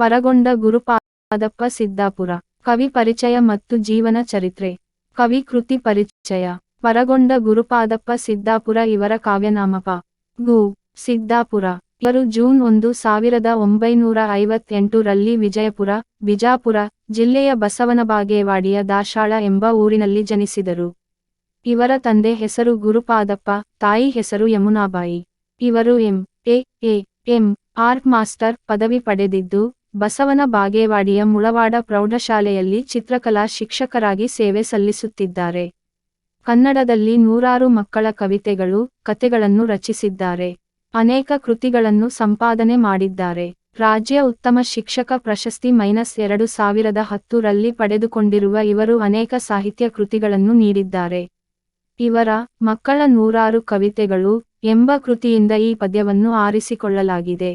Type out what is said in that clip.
ಪರಗೊಂಡ ಗುರುಪಾದಪ್ಪ ಸಿದ್ದಾಪುರ. ಕವಿ ಪರಿಚಯ ಮತ್ತು ಜೀವನ ಚರಿತ್ರೆ. ಕವಿ ಕೃತಿ ಪರಿಚಯ. ಪರಗೊಂಡ ಗುರುಪಾದಪ್ಪ ಸಿದ್ದಾಪುರ ಇವರ ಕಾವ್ಯನಾಮಪ ಗು. ಸಿದ್ದಾಪುರ. ಇವರು ಜೂನ್ ಒಂದು ಸಾವಿರದ ಒಂಬೈನೂರ ಐವತ್ತೆಂಟರಲ್ಲಿ ವಿಜಯಪುರ, ಬಿಜಾಪುರ ಜಿಲ್ಲೆಯ ಬಸವನಬಾಗೇವಾಡಿಯ ದಾಶಾಳ ಎಂಬ ಊರಿನಲ್ಲಿ ಜನಿಸಿದರು. ಇವರ ತಂದೆ ಹೆಸರು ಗುರುಪಾದಪ್ಪ, ತಾಯಿ ಹೆಸರು ಯಮುನಾಬಾಯಿ. ಇವರು M. A. A. Art master ಪದವಿ ಪಡೆದಿದ್ದು ಬಸವನ ಬಾಗೇವಾಡಿಯ ಮುಳವಾಡ ಪ್ರೌಢಶಾಲೆಯಲ್ಲಿ ಚಿತ್ರಕಲಾ ಶಿಕ್ಷಕರಾಗಿ ಸೇವೆ ಸಲ್ಲಿಸುತ್ತಿದ್ದಾರೆ. ಕನ್ನಡದಲ್ಲಿ ನೂರಾರು ಮಕ್ಕಳ ಕವಿತೆಗಳು ಕತೆಗಳನ್ನು ರಚಿಸಿದ್ದಾರೆ. ಅನೇಕ ಕೃತಿಗಳನ್ನು ಸಂಪಾದನೆ ಮಾಡಿದ್ದಾರೆ. ರಾಜ್ಯ ಉತ್ತಮ ಶಿಕ್ಷಕ ಪ್ರಶಸ್ತಿ ಮೈನಸ್ ಎರಡು ಸಾವಿರದ ಹತ್ತು ರಲ್ಲಿ ಪಡೆದುಕೊಂಡಿರುವ ಇವರು ಅನೇಕ ಸಾಹಿತ್ಯ ಕೃತಿಗಳನ್ನು ನೀಡಿದ್ದಾರೆ. ಇವರ ಮಕ್ಕಳ ನೂರಾರು ಕವಿತೆಗಳು ಎಂಬ ಕೃತಿಯಿಂದ ಈ ಪದ್ಯವನ್ನು ಆರಿಸಿಕೊಳ್ಳಲಾಗಿದೆ.